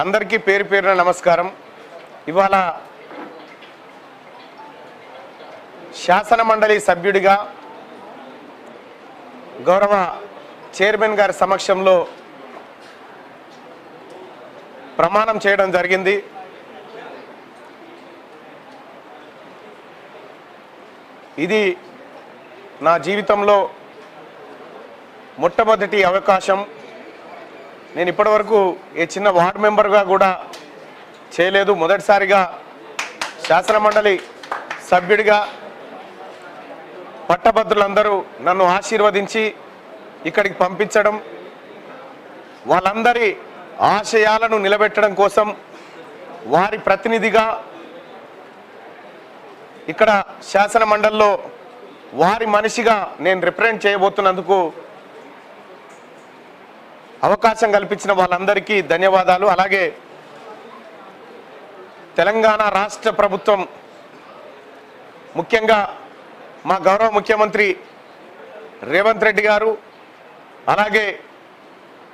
అందరికీ పేరు పేరున నమస్కారం. ఇవాళ శాసన మండలి సభ్యుడిగా గౌరవ చైర్మన్ గారి సమక్షంలో ప్రమాణం చేయడం జరిగింది. ఇది నా జీవితంలో మొట్టమొదటి అవకాశం. నేను ఇప్పటివరకు ఏ చిన్న వార్డు మెంబర్గా కూడా చేయలేదు. మొదటిసారిగా శాసన మండలి సభ్యుడిగా పట్టభద్రులందరూ నన్ను ఆశీర్వదించి ఇక్కడికి పంపించడం వాళ్ళందరి ఆశయాలను నిలబెట్టడం కోసం వారి ప్రతినిధిగా ఇక్కడ శాసన మండలిలో వారి మనిషిగా నేను రిప్రజెంట్ చేయబోతున్నందుకు అవకాశం కల్పించిన వాళ్ళందరికీ ధన్యవాదాలు. అలాగే తెలంగాణ రాష్ట్ర ప్రభుత్వం ముఖ్యంగా మా గౌరవ ముఖ్యమంత్రి రేవంత్ రెడ్డి గారు అలాగే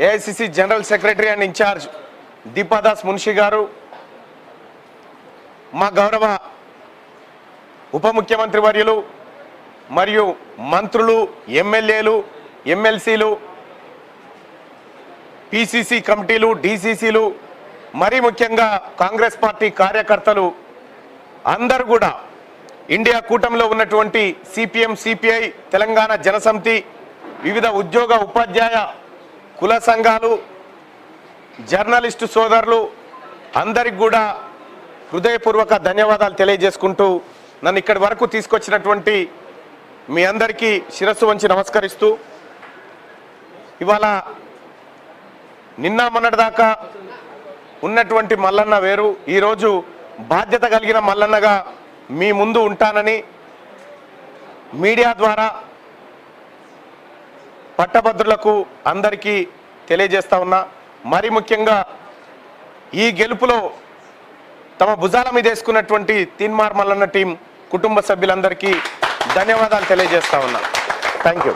AICC general secretary and incharge Deepa Das Munshi గారు మా గౌరవ ఉప ముఖ్యమంత్రి వర్యులు మరియు మంత్రులు ఎమ్మెల్యేలు ఎమ్మెల్సీలు పిసిసి కమిటీలు డిసిసిలు మరీ ముఖ్యంగా కాంగ్రెస్ పార్టీ కార్యకర్తలు అందరూ కూడా ఇండియా కూటమిలో ఉన్నటువంటి సిపిఎం సిపిఐ తెలంగాణ జనసమితి వివిధ ఉద్యోగ ఉపాధ్యాయ కుల సంఘాలు జర్నలిస్టు సోదరులు అందరికి కూడా హృదయపూర్వక ధన్యవాదాలు తెలియజేసుకుంటూ నన్ను ఇక్కడి వరకు తీసుకొచ్చినటువంటి మీ అందరికీ శిరస్సు వంచి నమస్కరిస్తూ ఇవాళ నిన్న మొన్నటిదాకా ఉన్నటువంటి మల్లన్న వేరు ఈరోజు బాధ్యత కలిగిన మల్లన్నగా మీ ముందు ఉంటానని మీడియా ద్వారా పట్టభద్రులకు అందరికీ తెలియజేస్తా ఉన్నా. మరి ముఖ్యంగా ఈ గెలుపులో తమ భుజాల మీద వేసుకున్నటువంటి తీన్మార్ మల్లన్న టీం కుటుంబ సభ్యులందరికీ ధన్యవాదాలు తెలియజేస్తా ఉన్నా. Thank you